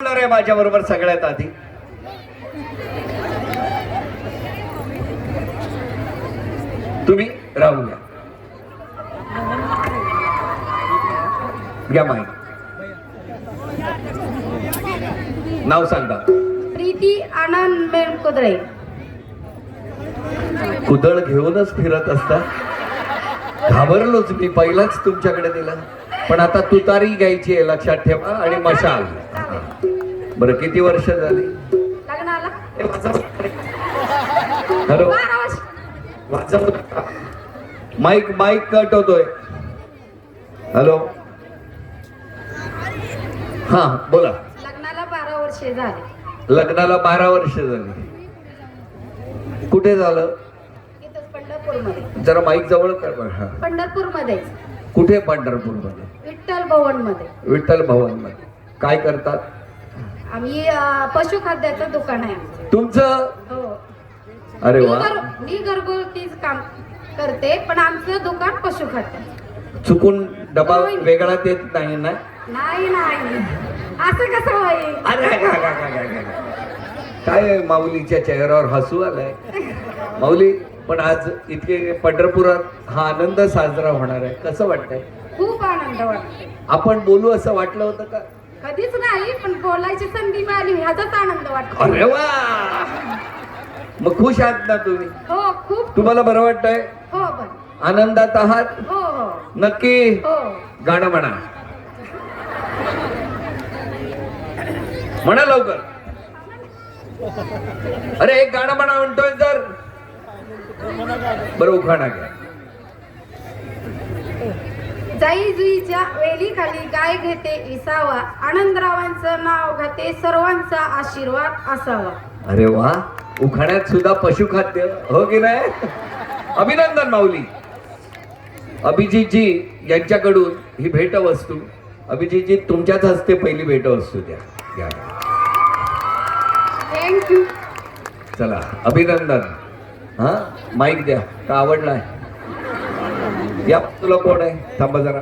बोलणार आहे माझ्या बरोबर सगळ्यात आधी. तुम्ही राहू द्या घ्या माहिती नाव सांगा. प्रीती आनंद मेणकुद्रे कुदळ घेऊनच फिरत असता. घाबरलोच मी पहिलाच तुमच्याकडे दिला. पण आता तुतारी घ्यायची आहे लक्षात ठेवा आणि मशाल. बरं किती वर्ष झाली? लग्नाला. हॅलो. माईक माईक कट होतोय. हॅलो. हा बोला. लग्नाला बारा वर्षे झाले. लग्नाला बारा वर्ष झाली. कुठे झालं? जरा माईक जवळ. हा. पंढरपूरमध्ये कुठे पंढरपूरमध्ये विठ्ठल भवनमध्ये विठ्ठल भवनमध्ये काय करतात? आम्ही पशुखाद्याचं दुकान आहे. तुमचं? हो. अरे मी वा. मी घरगुतीच काम करते पण आमचं दुकान पशुखाद्य चुकून डबा वेगळा देत नाही ना? नाही नाही. असं कसं होईल? अरे. काय माऊलीच्या चेहऱ्यावर हसू आलाय? माऊली पण आज इतके पंढरपुरात हा आनंद साजरा होणार आहे. कसं वाटतंय? खूप आनंद वाटतो आपण बोलू असं वाटलं होतं का? कधीच नाही पण बोलायची संधी मिळाली. ह्याचाच आनंद वाटतो. अरे वा! मग खुश आहात ना तुम्ही? हो खूप तुम्हाला बरं वाटतंय? हो आनंदात आहात? हो हो. नक्की? हो. गाणं म्हणा. म्हणा लवकर. अरे एक गाणं म्हणा म्हणतोय तर बरं उखाणा घ्या. जाई जुईच्या वेलीखाली गाय घेते विसावा. आनंदरावांचं नाव घाते सर्वांचा आशीर्वाद असावा. अरे वा उखाण्यात सुद्धा पशुखाद्य हो की नाही? अभिनंदन माऊली. अभिजितजी यांच्याकडून ही भेट वस्तू अभिजितजी तुमच्याच हस्ते पहिली भेट वस्तू द्या घ्या. थँक्यू चला अभिनंदन. हा माईक द्या का आवडलाय? या तुला कोण आहे? थांबा जरा.